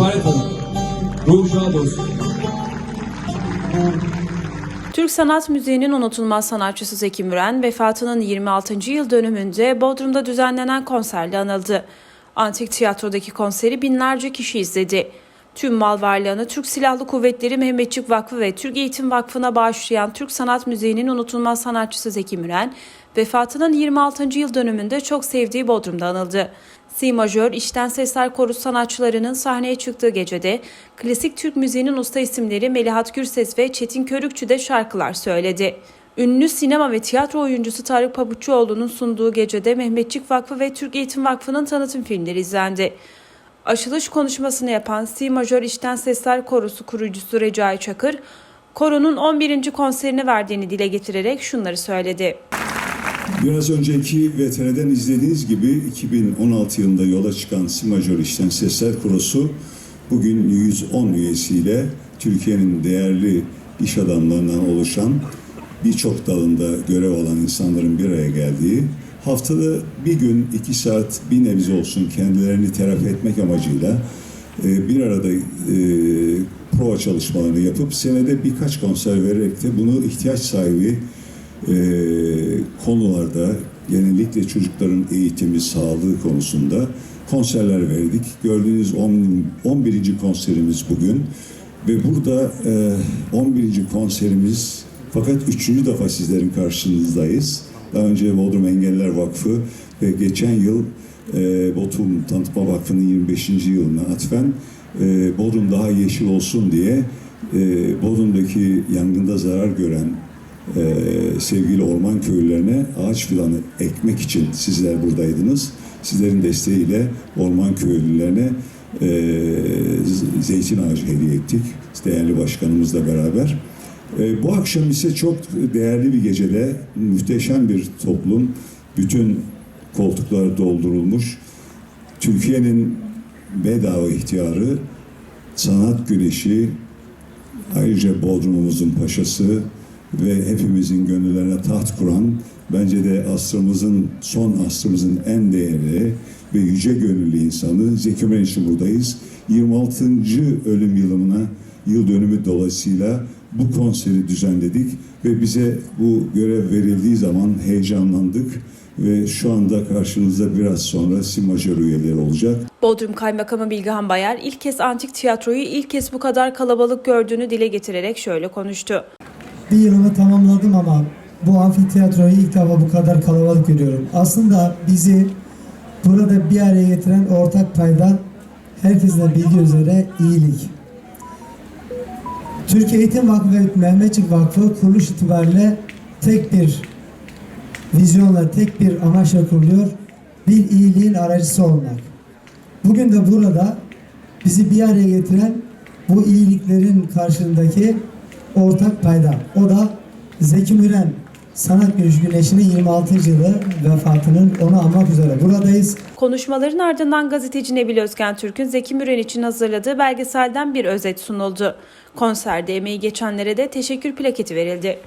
Kefaret Hanım. Ruhu şad olsun. Türk Sanat Müziği'nin unutulmaz sanatçısı Zeki Müren, vefatının 26. yıl dönümünde Bodrum'da düzenlenen konserle anıldı. Antik tiyatrodaki konseri binlerce kişi izledi. Tüm mal varlığını Türk Silahlı Kuvvetleri Mehmetçik Vakfı ve Türk Eğitim Vakfı'na bağışlayan Türk Sanat Müziği'nin unutulmaz sanatçısı Zeki Müren, vefatının 26. yıl dönümünde çok sevdiği Bodrum'da anıldı. Si majör İşten Sesler Korusu sanatçılarının sahneye çıktığı gecede klasik Türk müziğinin usta isimleri Melihat Gürses ve Çetin Körükçü de şarkılar söyledi. Ünlü sinema ve tiyatro oyuncusu Tarık Pabuççuoğlu'nun sunduğu gecede Mehmetçik Vakfı ve Türk Eğitim Vakfı'nın tanıtım filmleri izlendi. Açılış konuşmasını yapan Si Majör İşten Sesler Korosu kurucusu Recai Çakır, koronun 11. konserini verdiğini dile getirerek şunları söyledi. Biraz önceki VTR'den izlediğiniz gibi 2016 yılında yola çıkan Si Majör İşten Sesler Korosu bugün 110 üyesiyle Türkiye'nin değerli iş adamlarından oluşan birçok dalında görev alan insanların bir araya geldiği haftada bir gün iki saat bir nebze olsun kendilerini terapi etmek amacıyla e, bir arada e, prova çalışmalarını yapıp senede birkaç konser vererek de bunu ihtiyaç sahibi e, konularda genellikle çocukların eğitimi, sağlığı konusunda konserler verdik. Gördüğünüz 10, 11. konserimiz bugün ve burada e, 11. konserimiz fakat üçüncü defa sizlerin karşınızdayız. Daha önce Bodrum Engeller Vakfı ve geçen yıl e, Bodrum Tanıtma Vakfı'nın 25. yılına atfen e, Bodrum daha yeşil olsun diye e, Bodrum'daki yangında zarar gören e, sevgili orman köylülerine ağaç filanı ekmek için sizler buradaydınız. Sizlerin desteğiyle orman köylülerine e, zeytin ağacı hediye ettik. Değerli başkanımızla beraber. E, bu akşam ise çok değerli bir gecede muhteşem bir toplum. Bütün koltuklar doldurulmuş. Türkiye'nin bedava ihtiyarı, sanat güneşi, ayrıca Bodrum'umuzun paşası ve hepimizin gönüllerine taht kuran, bence de asrımızın, son asrımızın en değerli ve yüce gönüllü insanı Zeki Müren buradayız. 26. ölüm yılına, yıl dönümü dolayısıyla bu konseri düzenledik ve bize bu görev verildiği zaman heyecanlandık ve şu anda karşınızda biraz sonra si majör üyeleri olacak. Bodrum Kaymakamı Bilgehan Bayar ilk kez antik tiyatroyu ilk kez bu kadar kalabalık gördüğünü dile getirerek şöyle konuştu. Bir yılımı tamamladım ama bu amfiteyatroyu ilk defa bu kadar kalabalık görüyorum. Aslında bizi burada bir araya getiren ortak payda herkesin bildiği üzere iyilik. Türkiye Eğitim Vakfı ve Mehmetçik Vakfı kuruluş itibariyle tek bir vizyonla, tek bir amaçla kuruluyor. Bir iyiliğin aracısı olmak. Bugün de burada bizi bir araya getiren bu iyiliklerin karşılığındaki ortak payda. O da Zeki Müren Sanat Güneş Güneşi'nin 26. yılı vefatının onu anmak üzere buradayız. Konuşmaların ardından gazeteci Nebil Özgen Türk'ün Zeki Müren için hazırladığı belgeselden bir özet sunuldu. Konserde emeği geçenlere de teşekkür plaketi verildi.